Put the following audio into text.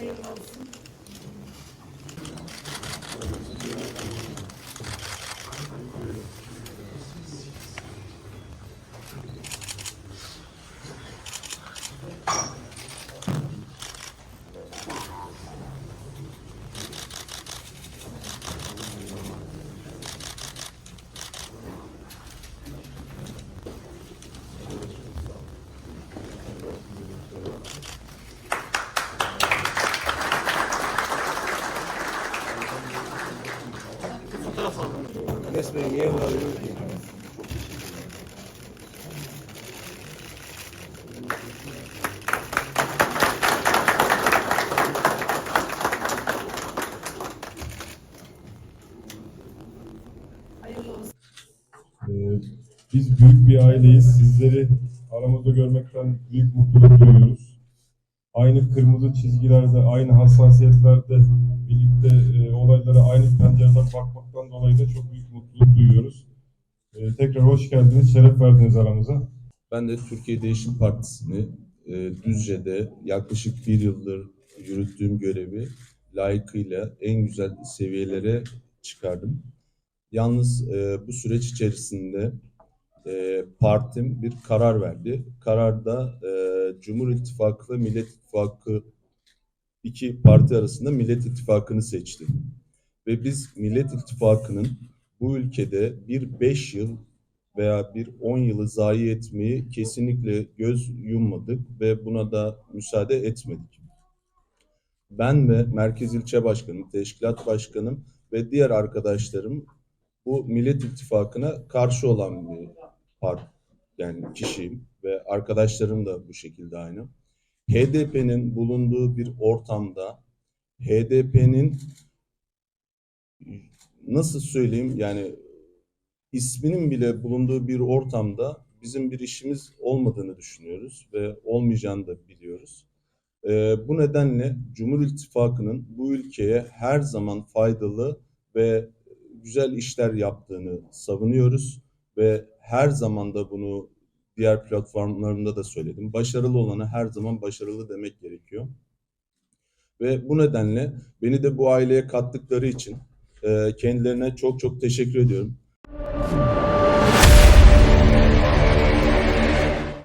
Hayırlı olsun. Resmen olsun. Ee, Biz büyük bir aileyiz. Sizleri aramızda görmekten büyük mutluluk duyuyoruz. Aynı kırmızı çizgilerde, aynı hassasiyetlerde birlikte e, olaylara aynı pencereden bakmaktan dolayı da çok büyük mutluluk duyuyoruz. Ee, Tekrar hoş geldiniz, şeref verdiniz aramıza. Ben de Türkiye Değişim Partisi'ni e, Düzce'de yaklaşık bir yıldır yürüttüğüm görevi layıkıyla en güzel seviyelere çıkardım. Yalnız e, bu süreç içerisinde e, partim bir karar verdi. Kararda e, Cumhur İttifakı ve Millet İttifakı iki parti arasında Millet İttifakı'nı seçti. Ve biz Millet İttifakı'nın bu ülkede bir beş yıl veya bir 10 yılı zayi etmeyi kesinlikle göz yummadık ve buna da müsaade etmedik. Ben ve Merkez İlçe Başkanım, Teşkilat Başkanım ve diğer arkadaşlarım bu Millet İttifakı'na karşı olan bir part, yani kişiyim ve arkadaşlarım da bu şekilde aynı. HDP'nin bulunduğu bir ortamda HDP'nin nasıl söyleyeyim yani isminin bile bulunduğu bir ortamda bizim bir işimiz olmadığını düşünüyoruz ve olmayacağını da biliyoruz. Ee, bu nedenle Cumhur İttifakı'nın bu ülkeye her zaman faydalı ve güzel işler yaptığını savunuyoruz ve her zaman da bunu diğer platformlarımda da söyledim. Başarılı olana her zaman başarılı demek gerekiyor. Ve bu nedenle beni de bu aileye kattıkları için e, kendilerine çok çok teşekkür ediyorum.